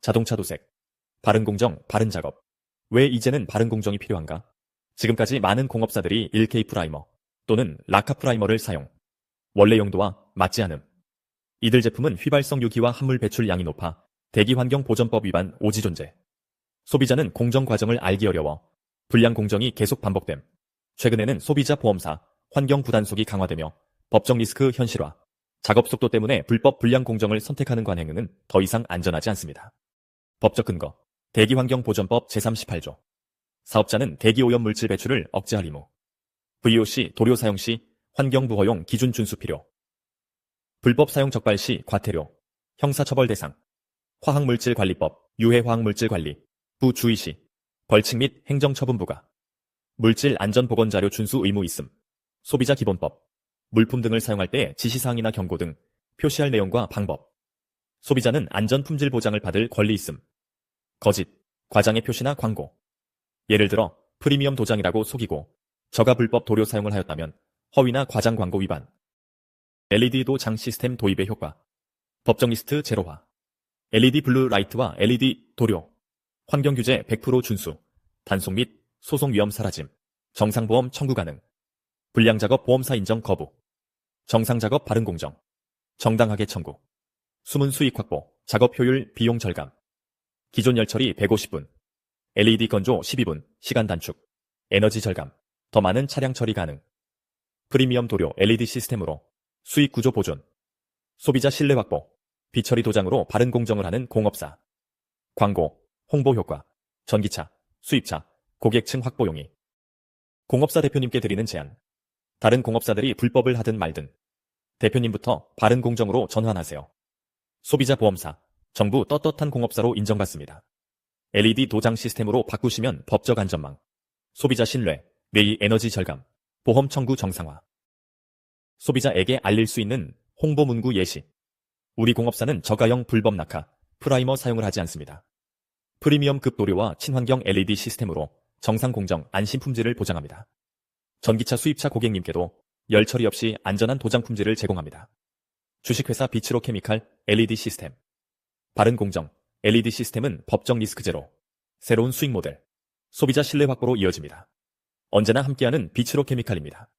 자동차 도색, 바른 공정, 바른 작업. 왜 이제는 바른 공정이 필요한가? 지금까지 많은 공업사들이 1K 프라이머 또는 라카 프라이머를 사용. 원래 용도와 맞지 않음. 이들 제품은 휘발성 유기와 함물 배출량이 높아 대기환경 보전법 위반 오지 존재. 소비자는 공정 과정을 알기 어려워 불량 공정이 계속 반복됨. 최근에는 소비자 보험사, 환경 부단속이 강화되며 법적 리스크 현실화, 작업 속도 때문에 불법 불량 공정을 선택하는 관행은 더 이상 안전하지 않습니다. 법적 근거, 대기환경보전법 제38조. 사업자는 대기오염 물질 배출을 억제할 의무. VOC 도료 사용 시 환경부 허용 기준 준수 필요. 불법 사용 적발 시 과태료, 형사처벌 대상. 화학물질관리법, 유해화학물질 관리, 부 주의 시 벌칙 및 행정처분 부과. 물질 안전보건자료 준수 의무 있음. 소비자 기본법. 물품 등을 사용할 때 지시사항이나 경고 등 표시할 내용과 방법. 소비자는 안전 품질 보장을 받을 권리 있음. 거짓, 과장의 표시나 광고. 예를 들어 프리미엄 도장이라고 속이고 저가 불법 도료 사용을 하였다면 허위나 과장 광고 위반. LED 도장 시스템 도입의 효과. 법정 리스트 제로화. LED 블루 라이트와 LED 도료. 환경 규제 100% 준수. 단속 및 소송 위험 사라짐. 정상보험 청구 가능. 불량작업 보험사 인정 거부. 정상작업 바른 공정. 정당하게 청구. 숨은 수익 확보. 작업 효율 비용 절감. 기존 열처리 150분. LED 건조 12분. 시간 단축. 에너지 절감. 더 많은 차량 처리 가능. 프리미엄 도료 LED 시스템으로 수익 구조 보존. 소비자 신뢰 확보. 비처리 도장으로 바른 공정을 하는 공업사. 광고, 홍보 효과. 전기차, 수입차, 고객층 확보 용이. 공업사 대표님께 드리는 제안. 다른 공업사들이 불법을 하든 말든 대표님부터 바른 공정으로 전환하세요. 소비자 보험사, 정부 떳떳한 공업사로 인정받습니다. LED 도장 시스템으로 바꾸시면 법적 안전망, 소비자 신뢰, 뇌의 에너지 절감, 보험 청구 정상화. 소비자에게 알릴 수 있는 홍보 문구 예시. 우리 공업사는 저가형 불법 낙하, 프라이머 사용을 하지 않습니다. 프리미엄급 도료와 친환경 LED 시스템으로 정상 공정 안심 품질을 보장합니다. 전기차 수입차 고객님께도 열 처리 없이 안전한 도장 품질을 제공합니다. 주식회사 비츠로 케미칼 LED 시스템. 바른 공정 LED 시스템은 법정 리스크 제로. 새로운 수익 모델. 소비자 신뢰 확보로 이어집니다. 언제나 함께하는 비츠로 케미칼입니다.